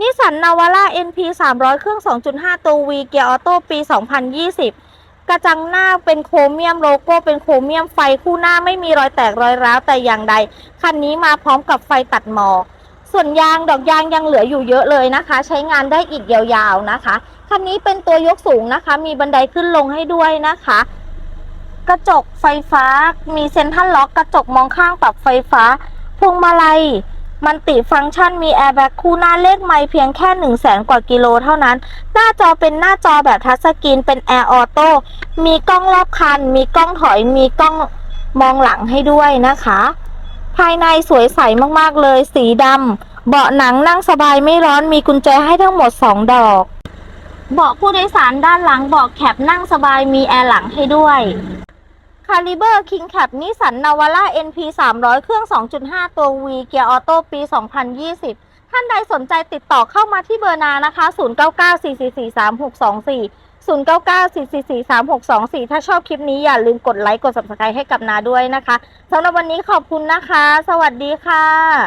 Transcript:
นิสสันนาวาร่า NP 300 เครื่อง 2.5 ตัว V เกียร์ออโต้ปี 2020 กระจังหน้าเป็นโครเมียมโลโก้เป็นโครเมียมไฟคู่หน้าไม่มีรอยแตกรอยร้าวแต่อย่างใด คันนี้มาพร้อมกับไฟตัดหมอก ส่วนยางดอกยางยังเหลืออยู่เยอะเลยนะคะ ใช้งานได้อีกยาวๆนะคะ คันนี้เป็นตัวยกสูงนะคะ มีบันไดขึ้นลงให้ด้วยนะคะ กระจกไฟฟ้ามีเซ็นทรัลล็อกกระจกมองข้างปรับไฟฟ้าพวงมาลัย มันติฟังก์ชันมีแอร์แบ็กคู่หน้าเลขไม่เพียงแค่ 1 0 0 0 0แสนกว่ากิโลเท่านั้น หน้าจอเป็นหน้าจอแบบทัชสกรีนเป็นแอร์ออโต้มีกล้องรอบคัน มีกล้องถอยมีกล้องมองหลังให้ด้วยนะคะ ภายในสวยใสมากๆเลย สีดำเบาะหนังนั่งสบายไม่ร้อนมีกุญแจให้ทั้งหมด 2 ดอก เบาะผู้โดยสารด้านหลังเบาะแคปนั่งสบายมีแอร์หลังให้ด้วย คาลิเบอร์คิงแคปนิสันนาวาร่า NP 300 เครื่อง 2.5 ตัว V เกียร์ออโต้ปี 2020 ท่านใดสนใจติดต่อเข้ามาที่เบอร์นานะคะ 0994443624 0994443624 ถ้าชอบคลิปนี้อย่าลืมกดไลค์ กด subscribe ให้กับนาด้วยนะคะ สำหรับวันนี้ขอบคุณนะคะ สวัสดีค่ะ